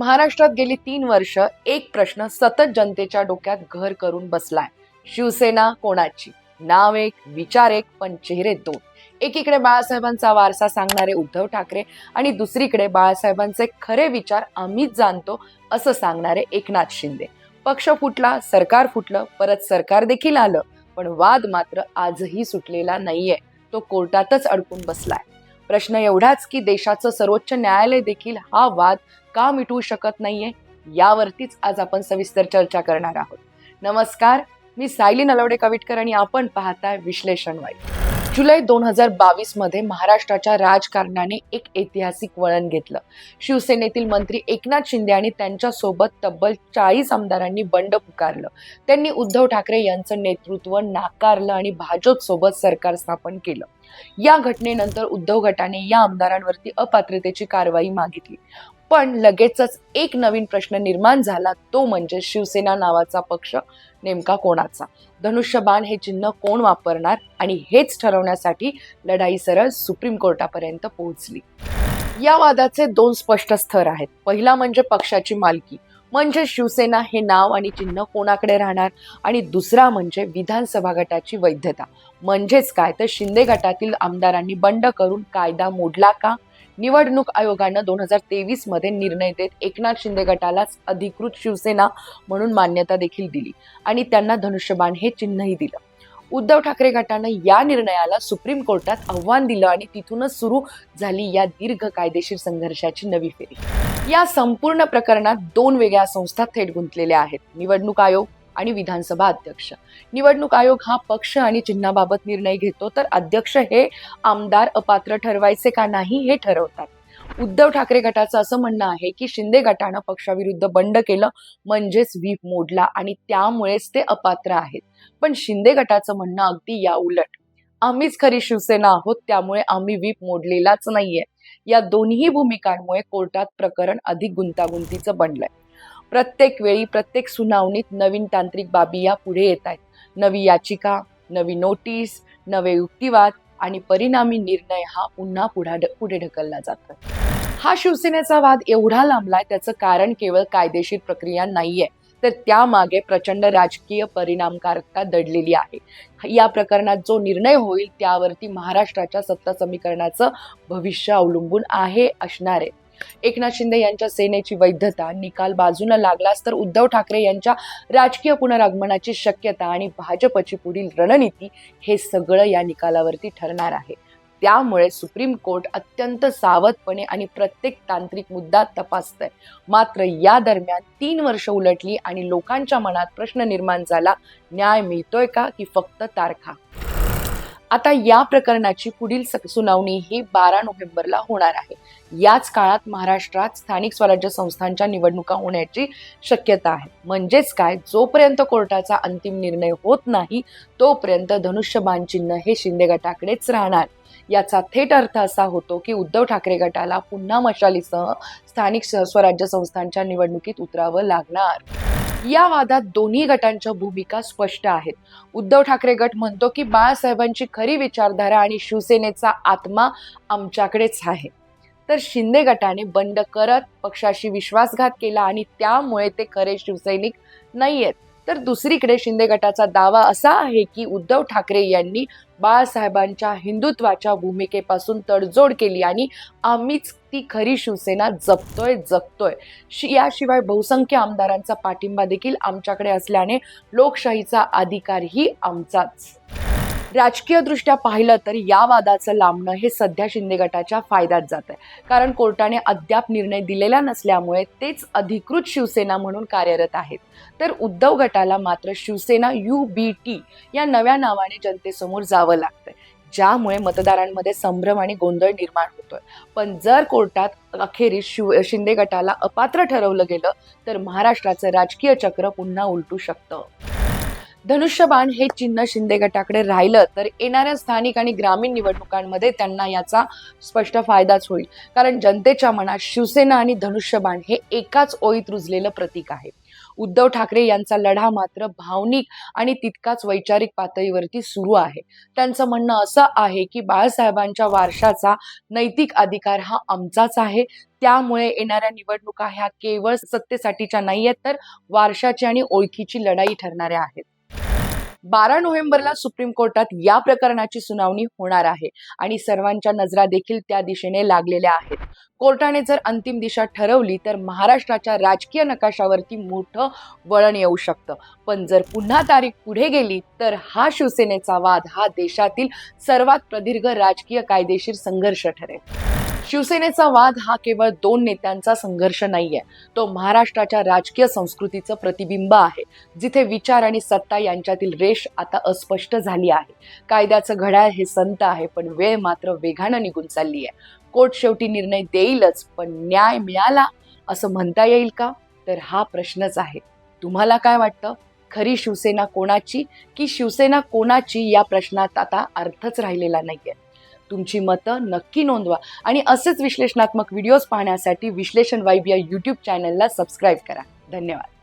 महाराष्ट्रात गेली तीन वर्ष एक प्रश्न सतत जनतेच्या डोक्यात घर करून बसलाय. शिवसेना कोणाची? नाव एक विचार एक पण चेहरे दोन. एकीकडे बाळासाहेबांचा वारसा सांगणारे उद्धव ठाकरे आणि दुसरीकडे बाळासाहेबांचे खरे विचार आम्हीच जाणतो असं सांगणारे एकनाथ शिंदे. पक्ष फुटला सरकार फुटलं परत सरकार देखील आलं पण वाद मात्र आजही सुटलेला नाहीये. तो कोर्टातच अडकून बसलाय. प्रश्न एवढाच की देशाचं सर्वोच्च न्यायालय देखील हा वाद का मिटवू शकत नाहीये यावरतीच आज आपण सविस्तर चर्चा करणार आहोत. नमस्कार मी सायली नलवडे कविटकर आणि आपण पाहताय विश्लेषण वाईट जुलै दोन हजार बावीसमध्ये महाराष्ट्राच्या राजकारणाने एक ऐतिहासिक वळण घेतलं. शिवसेनेतील मंत्री एकनाथ शिंदे आणि त्यांच्यासोबत तब्बल चाळीस आमदारांनी बंड पुकारलं. त्यांनी उद्धव ठाकरे यांचं नेतृत्व नाकारलं आणि भाजप सोबत सरकार स्थापन केलं. या घटनेनंतर उद्धव गटाने या आमदारांवरती अपात्रतेची कारवाई मागितली. पण लगेचच एक नवीन प्रश्न निर्माण झाला तो म्हणजे शिवसेना नावाचा पक्ष नेमका कोणाचा? धनुष्यबाण हे चिन्ह कोण वापरणार आणि हेच ठरवण्यासाठी लढाई सरळ सुप्रीम कोर्टापर्यंत पोहोचली. या वादाचे दोन स्पष्ट स्तर आहेत. पहिला म्हणजे पक्षाची मालकी. म्हणजे शिवसेना हे नाव आणि चिन्ह कोणाकडे राहणार? आणि दुसरा म्हणजे विधानसभा गटाची वैधता. म्हणजेच काय? तर शिंदे गटातील आमदारांनी बंड करून कायदा मोडला का? निवडणूक आयोगानं दोन हजार तेवीसमध्ये निर्णय देत एकनाथ शिंदे गटालाच अधिकृत शिवसेना म्हणून मान्यता देखील दिली. आणि त्यांना धनुष्यबाण हे चिन्हही दिलं. उद्धव ठाकरे गटानं या निर्णयाला सुप्रीम कोर्टात आव्हान दिलं आणि तिथूनच सुरू झाली या दीर्घ कायदेशीर संघर्षाची नवी फेरी. या संपूर्ण प्रकरणात दोन वेगळ्या संस्था थेट गुंतलेल्या आहेत निवडणूक आयोग आणि विधानसभा अध्यक्ष. निवडणूक आयोग हा पक्ष आणि चिन्हाबाबत निर्णय घेतो तर अध्यक्ष हे आमदार अपात्र ठरवायचे का नाही हे ठरवतात. उद्धव ठाकरे गटाचं असं म्हणणं आहे की शिंदे गटानं पक्षाविरुद्ध बंड केलं म्हणजेच व्हीप मोडला आणि त्यामुळेच ते अपात्र आहेत. पण शिंदे गटाचं म्हणणं अगदी या उलट आम्हीच खरी शिवसेना आहोत त्यामुळे आम्ही व्हीप मोडलेलाच नाहीये. या दोन्ही भूमिकांमुळे कोर्टात प्रकरण अधिक गुंतागुंतीचं बनलंय. प्रत्येक वेळी प्रत्येक सुनावणीत नवीन तांत्रिक बाबी या पुढे येत आहेत. नवी याचिका नवी नोटीस नवे युक्तिवाद आणि परिणामी निर्णय हा पुन्हा पुढा पुढे ढकलला जातो हा शिवसेनेचा वाद एवढा लांबलाय त्याचं कारण केवळ कायदेशीर प्रक्रिया नाहीये. तर त्यामागे प्रचंड राजकीय परिणामकारकता दडलेली आहे. या प्रकरणात जो निर्णय होईल त्यावरती महाराष्ट्राच्या सत्ता समीकरणाचं भविष्य अवलंबून आहे असणार आहे. एकनाथ शिंदे यांच्या सेनेची वैधता निकाल बाजूला लागलाच तर उद्धव ठाकरे यांच्या राजकीय पुनरागमनाची शक्यता आणि भाजपची पुढील रणनीती हे सगळं या निकालावरती ठरणार आहे. त्यामुळे सुप्रीम कोर्ट अत्यंत सावधपणे आणि प्रत्येक तांत्रिक मुद्दा तपासतंय. मात्र या दरम्यान तीन वर्ष उलटली आणि लोकांच्या मनात प्रश्न निर्माण झाला न्याय मिळतोय का की फक्त तारखा? आता या प्रकरणाची पुढील स- सुनावणी ही बारा नोव्हेंबरला होणार आहे. याच काळात महाराष्ट्रात स्थानिक स्वराज्य संस्थांच्या निवडणुका होण्याची शक्यता आहे. म्हणजेच काय? जोपर्यंत कोर्टाचा अंतिम निर्णय होत नाही तोपर्यंत धनुष्यबाण चिन्ह हे शिंदे गटाकडेच राहणार. याचा थेट अर्थ असा होतो की उद्धव ठाकरे गटाला पुन्हा मशालीसह स्थानिक स्वराज्य संस्थांच्या निवडणुकीत उतरावं लागणार. या वादात दोन्ही गटांच्या भूमिका स्पष्ट आहेत. उद्धव ठाकरे गट म्हणतो की बाळासाहेबांची खरी विचारधारा आणि शिवसेनेचा आत्मा आमच्याकडेच आहे. तर शिंदे गटाने बंड करत पक्षाशी विश्वासघात केला आणि त्यामुळे ते खरे शिवसैनिक नाही आहेत तर दुसरीकडे शिंदे गटाचा दावा असा आहे की उद्धव ठाकरे यांनी बाळासाहेबांच्या हिंदुत्वाच्या भूमिकेपासून तडजोड केली आणि आम्हीच ती खरी शिवसेना जपतोय जगतोय. शि- याशिवाय बहुसंख्य आमदारांचा पाठिंबा देखील आमच्याकडे असल्याने लोकशाहीचा अधिकारही आमचाच. राजकीयदृष्ट्या पाहिलं तर या वादाचं लांबणं हे सध्या शिंदे गटाच्या फायद्यात जात आहे. कारण कोर्टाने अद्याप निर्णय दिलेला नसल्यामुळे तेच अधिकृत शिवसेना म्हणून कार्यरत आहेत. तर उद्धव गटाला मात्र शिवसेना यू बी टी या नव्या नावाने जनतेसमोर जावं लागतंय. ज्यामुळे मतदारांमध्ये संभ्रम आणि गोंधळ निर्माण होतोय. पण जर कोर्टात अखेरीस शिव शिंदे गटाला अपात्र ठरवलं गेलं तर महाराष्ट्राचं राजकीय चक्र पुन्हा उलटू शकतं. धनुष्यबाण हे चिन्ह शिंदे गटाकडे राहिलं तर येणाऱ्या स्थानिक आणि ग्रामीण निवडणुकांमध्ये त्यांना याचा स्पष्ट फायदाच होईल. कारण जनतेच्या मनात शिवसेना आणि धनुष्यबाण हे एकाच ओळीत रुजलेलं प्रतीक आहे. उद्धव ठाकरे यांचा लढा मात्र भावनिक आणि तितकाच वैचारिक पातळीवरती सुरू आहे. त्यांचं म्हणणं असं आहे की बाळासाहेबांच्या वारशाचा नैतिक अधिकार हा आमचाच आहे. त्यामुळे येणाऱ्या निवडणुका ह्या केवळ सत्तेसाठीच्या नाही आहेत तर वारशाची आणि ओळखीची लढाई ठरणाऱ्या आहेत. बारा नोव्हेंबरला सुप्रीम कोर्टात या प्रकरणाची सुनावणी होणार आहे आणि सर्वांच्या नजरा देखील त्या दिशेने लागलेल्या आहेत. कोर्टाने जर अंतिम दिशा ठरवली तर महाराष्ट्राच्या राजकीय नकाशावरती मोठं वळण येऊ शकतं. पण जर पुन्हा तारीख पुढे गेली तर हा शिवसेनेचा वाद हा देशातील सर्वात प्रदीर्घ राजकीय कायदेशीर संघर्ष ठरेल. शिवसेनेचा वाद हा केवळ दोन नेत्यांचा संघर्ष नाहीये. तो महाराष्ट्राच्या राजकीय संस्कृतीचं प्रतिबिंब आहे. जिथे विचार आणि सत्ता यांच्यातील रेष आता अस्पष्ट झाली आहे. कायद्याचं घड्याळ हे संत आहे पण वेळ मात्र वेगानं निघून चालली आहे कोर्ट शेवटी निर्णय देईलच पण न्याय मिळाला असं म्हणता येईल का? तर हा प्रश्नच आहे. तुम्हाला काय वाटतं? खरी शिवसेना कोणाची? की शिवसेना कोणाची या प्रश्नात आता अर्थच राहिलेला नाहीये? तुमची मतं नक्की नोंदवा. आणि असेच विश्लेषणात्मक व्हिडिओज पाहण्यासाठी विश्लेषण वाईब या यूट्यूब चॅनलला सबस्क्राईब करा. धन्यवाद.